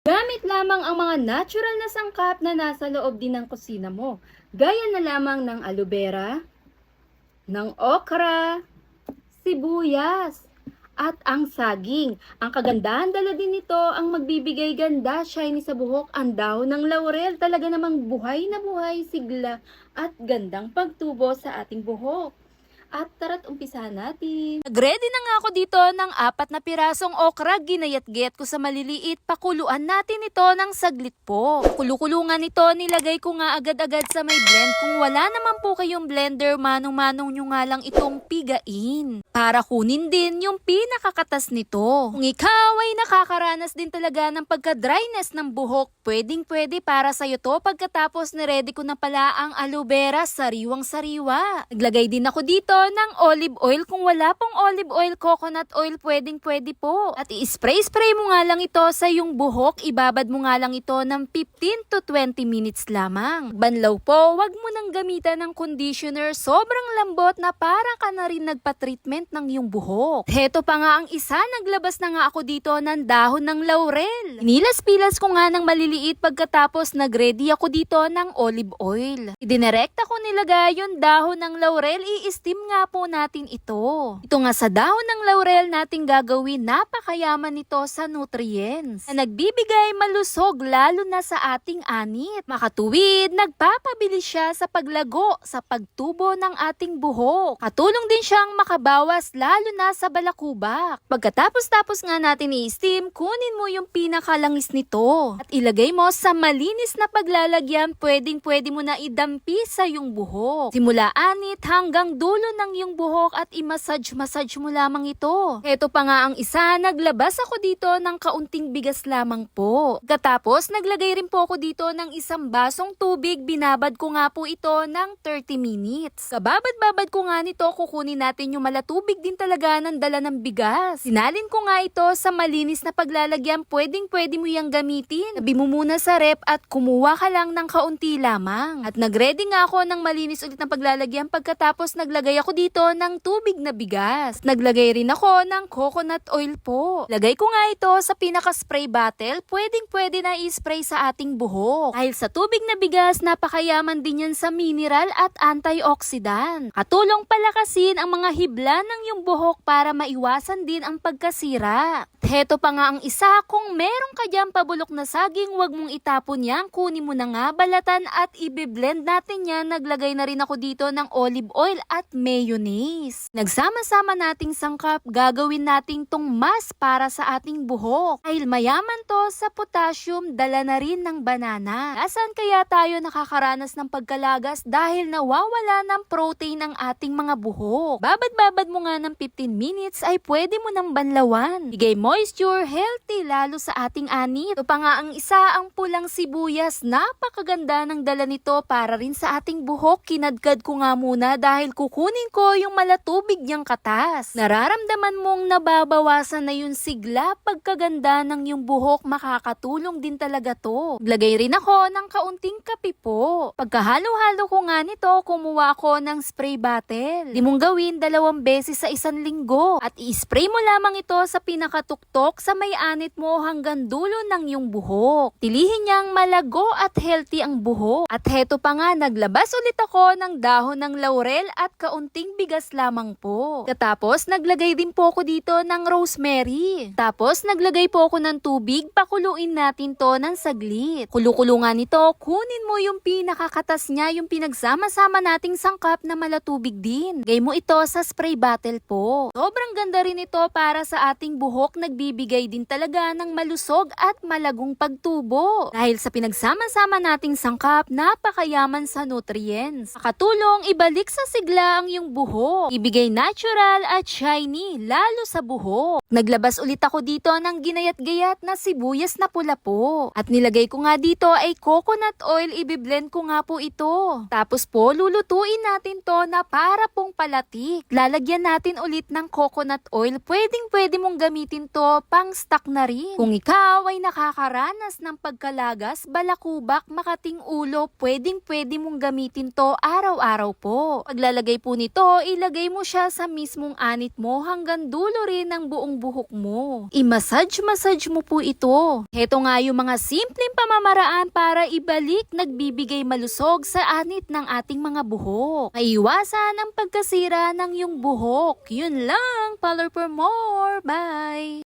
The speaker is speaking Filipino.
Gamit lamang ang mga natural na sangkap na nasa loob din ng kusina mo. Gaya na lamang ng aloe vera, ng okra, sibuyas, at ang saging. Ang kagandahan dala din nito ang magbibigay ganda, shiny sa buhok, ang dahon ng laurel. Talaga namang buhay na buhay, sigla at gandang pagtubo sa ating buhok. At tara't umpisahan natin. Nagready na nga ako dito ng apat na pirasong okra, ginayat-gayat ko sa maliliit, pakuluan natin ito ng saglit po. Kulukulungan ito, nilagay ko nga agad-agad sa may blend. Kung wala naman po kayong blender, manong-manong nyo nga lang itong pigain. Para kunin din yung pinakakatas nito. Kung ikaw ay nakakaranas din talaga ng pagka-dryness ng buhok, pwedeng pwede para sa'yo to pagkatapos ni-ready ko na pala ang aloe vera, sariwang-sariwa. Naglagay din ako dito ng olive oil. Kung wala pong olive oil, coconut oil, pwedeng pwede po. At i-spray-spray mo nga lang ito sa iyong buhok. Ibabad mo nga lang ito ng 15 to 20 minutes lamang. Banlaw po, wag mo nang gamitan ng conditioner. Sobrang lambot na parang ka na rin nagpa-treatment ng iyong buhok. Heto pa nga ang isa, naglabas na nga ako dito ng dahon ng laurel. Nilas-pilas ko nga ng maliliit pagkatapos nag-ready ako dito ng olive oil. Idinerekta ko nilagay yung dahon ng laurel, i-steam nga po natin ito. Ito nga sa dahon ng laurel natin gagawin, napakayaman nito sa nutrients. Na nagbibigay malusog lalo na sa ating anit. Makatuwid, nagpapabilis siya sa paglago, sa pagtubo ng ating buhok. Katulong din siyang makabawas lalo na sa balakubak. Pagkatapos-tapos nga natin i-steam, kunin mo yung pinakalangis nito at ilagay mo sa malinis na paglalagyan, pwedeng pwede mo na idampi sa yung buhok. Simula anit hanggang dulo ng yung buhok at i-massage-massage mo lamang ito. Ito pa nga ang isa, naglabas ako dito ng kaunting bigas lamang po. Katapos, naglagay rin po ako dito ng isang basong tubig, binabad ko nga po ito ng 30 minutes. Kababad-babad ko nga nito, kukunin natin yung malatubig din talaga ng dala ng bigas. Sinalin ko nga ito sa malinis na paglalagyan, pwedeng pwede mo yung gamitin. Sabi mo muna sa rep at kumuha ka lang ng kaunti lamang. At nagready nga ako ng malinis ulit na paglalagyan pagkatapos naglagay ako dito ng tubig na bigas. Naglagay rin ako ng coconut oil po. Lagay ko nga ito sa pinaka-spray bottle, pwedeng pwede na i-spray sa ating buhok. Dahil sa tubig na bigas, napakayaman din yan sa mineral at antioxidant. Katulong palakasin ang mga hibla ng yung buhok para maiwasan din ang pagkasira. Heto pa nga ang isa, kung meron ka dyan pabulok na saging, wag mong itapon yan, kunin mo na nga balatan at ibe-blend natin yan. Naglagay na rin ako dito ng olive oil at mayonnaise. Nagsama-sama nating sangkap, gagawin nating tong mas para sa ating buhok. Dahil mayaman to sa potassium, dala na rin ng banana. Nasaan kaya tayo nakakaranas ng pagkalagas dahil nawawala ng protein ang ating mga buhok? Babad-babad mo nga ng 15 minutes ay pwede mo ng banlawan. Bigay moisture, healthy lalo sa ating anit. Ito pa nga ang isa, ang pulang sibuyas. Napakaganda ng dala nito para rin sa ating buhok. Kinadkad ko nga muna dahil kukunin ko yung malatubig niyang katas. Nararamdaman mong nababawasan na yung sigla pagkaganda ng yung buhok. Makakatulong din talaga to. Lagay rin ako ng kaunting kape po. Pagkahalo-halo ko nga nito, kumuha ako ng spray bottle. Di mong gawin dalawang beses sa isang linggo. At i-spray mo lamang ito sa pinakatuktok sa may anit mo hanggang dulo ng yung buhok. Tilihin niyang malago at healthy ang buhok. At heto pa nga, naglabas ulit ako ng dahon ng laurel at kaunting bigas lamang po. Katapos, naglagay din po ako dito ng rosemary. Tapos, naglagay po ako ng tubig, pakuluin natin to ng saglit. Kulukulungan nito, kunin mo yung pinakakatas niya, yung pinagsama-sama nating sangkap na malatubig din. Gay mo ito sa spray bottle po. Sobrang ganda rin ito para sa ating buhok, nagbibigay din talaga ng malusog at malagong pagtubo. Dahil sa pinagsama-sama nating sangkap, napakayaman sa nutrients. Makatulong ibalik sa sigla ang yung buhok. Ibigay natural at shiny, lalo sa buhok. Naglabas ulit ako dito ng ginayat-gayat na sibuyas na pula po. At nilagay ko nga dito ay coconut oil, ibiblend ko nga po ito. Tapos po, lulutuin natin to na para pong palatik. Lalagyan natin ulit ng coconut oil. Pwedeng pwede mong gamitin to ito pang stock na rin. Kung ikaw ay nakakaranas ng pagkalagas, balakubak, makating ulo, pwedeng pwede mong gamitin to araw-araw po. Paglalagay po nito, ilagay mo siya sa mismong anit mo hanggang dulo rin ng buong buhok mo. I-massage-massage mo po ito. Heto nga yung mga simpleng pamamaraan para ibalik nagbibigay malusog sa anit ng ating mga buhok. Maiwasan ang pagkasira ng yung buhok. Yun lang. Color for more. Bye!